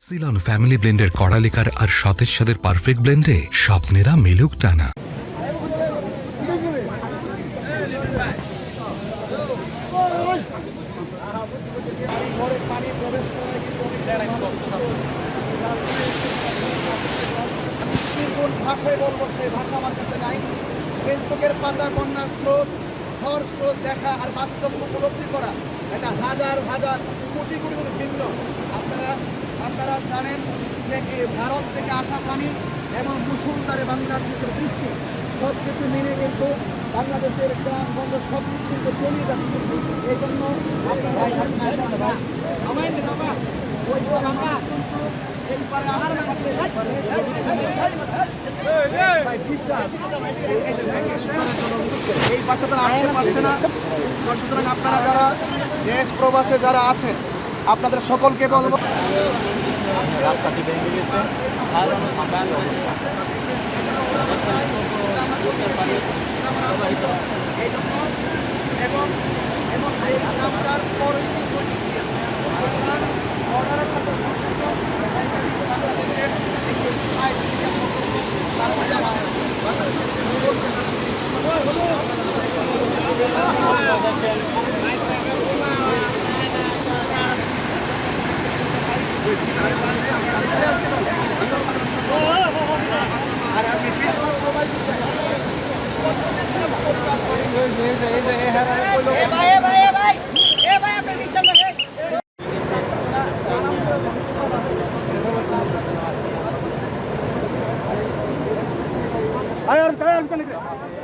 Ceylon family ব্লেন্ডের কড়ালিকার আর সতেজ সাদের perfect ব্লেন্ডে স্বপ্নেরা মেলুক টানা। কোন ভাষায় বলব সেই ভাষা আমার কাছে নাই ফেসবুকের পাতা বন্যার স্রোত ঘর স্রোত দেখা আর বাস্তব উপলব্ধি করা এটা হাজার হাজার কোটি কোটি কোটি ভিন্ন আপনারা আপনারা জানেন যে ভারত থেকে আসা পানি এবং মুসুলধারে বাংলাদেশের বৃষ্টি সব কিছু মিলে কিন্তু বাংলাদেশের গ্রাম বন্দর সব কিছু কিন্তু চলিয়ে যাচ্ছে এই জন্য আপনারা এই পাশে তারা আসতে পারছে না। সুতরাং আপনারা যারা দেশ প্রবাসে যারা আছেন, আপনাদের সকলকে বলব রাস্তাটি ভেঙে গেছে। আরে বিটা আমাদের হুরুপ